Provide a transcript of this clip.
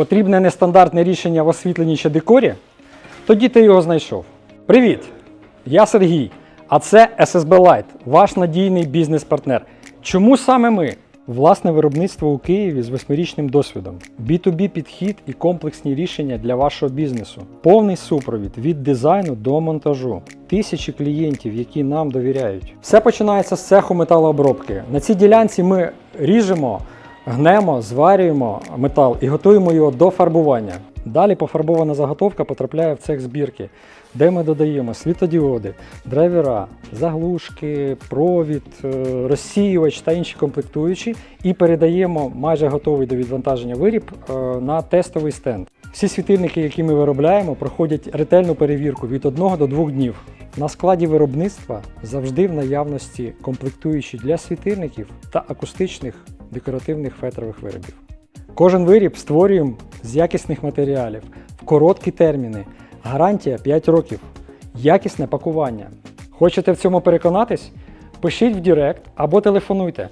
Потрібне нестандартне рішення в освітленні чи декорі? Тоді ти його знайшов. Привіт! Я Сергій, а це SSB Light, ваш надійний бізнес-партнер. Чому саме ми? Власне виробництво у Києві з восьмирічним досвідом, B2B підхід і комплексні рішення для вашого бізнесу, повний супровід від дизайну до монтажу, тисячі клієнтів, які нам довіряють. Все починається з цеху металообробки. На цій ділянці ми ріжемо, гнемо, зварюємо метал і готуємо його до фарбування. Далі пофарбована заготовка потрапляє в цех збірки, де ми додаємо світодіоди, драйвера, заглушки, провід, е, розсіювач та інші комплектуючі і передаємо майже готовий до відвантаження виріб е, на тестовий стенд. Всі світильники, які ми виробляємо, проходять ретельну перевірку від 1 до 2 днів. На складі виробництва завжди в наявності комплектуючі для світильників та акустичних декоративних фетрових виробів. Кожен виріб створюємо з якісних матеріалів в короткі терміни. Гарантія 5 років. Якісне пакування. Хочете в цьому переконатись? Пишіть в Директ або телефонуйте